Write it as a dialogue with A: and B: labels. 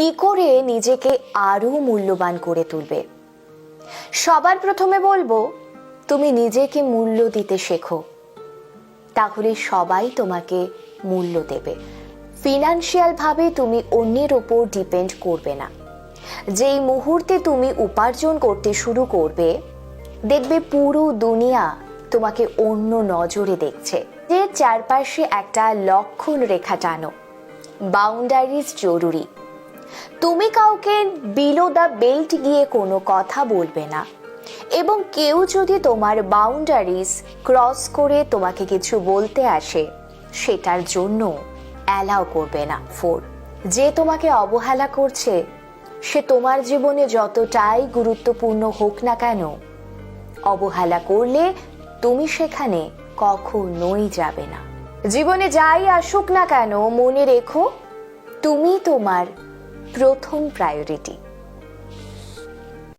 A: কি করে নিজেকে আরও মূল্যবান করে তুলবে? সবার প্রথমে বলব, তুমি নিজেকে মূল্য দিতে শেখো। তাহলে সবাই তোমাকে মূল্য দেবে। ফিনান্সিয়াল ভাবে তুমি অন্যের ওপর ডিপেন্ড করবে না। যেই মুহূর্তে তুমি উপার্জন করতে শুরু করবে, দেখবে পুরো দুনিয়া তোমাকে অন্য নজরে দেখছে। যে চারপাশে একটা লক্ষণ রেখা টানো বাউন্ডারিজ জরুরি। তুমি কাউকে বিলো দ্য বেল্ট গিয়ে কোনো কথা বলবে না। এবং কেউ যদি তোমার বাউন্ডারিজ ক্রস করে তোমাকে কিছু বলতে আসে, সেটার জন্য অ্যালাউ করবে না। ফোর যে তোমাকে অবহেলা করছে, সে তোমার জীবনে যতটাই গুরুত্বপূর্ণ হোক না কেন, অবহেলা করলে তুমি সেখানে কখনোই যাবে না। জীবনে যাই আসুক না কেন, মনে রেখো, তুমি তোমার প্রথম প্রায়োরিটি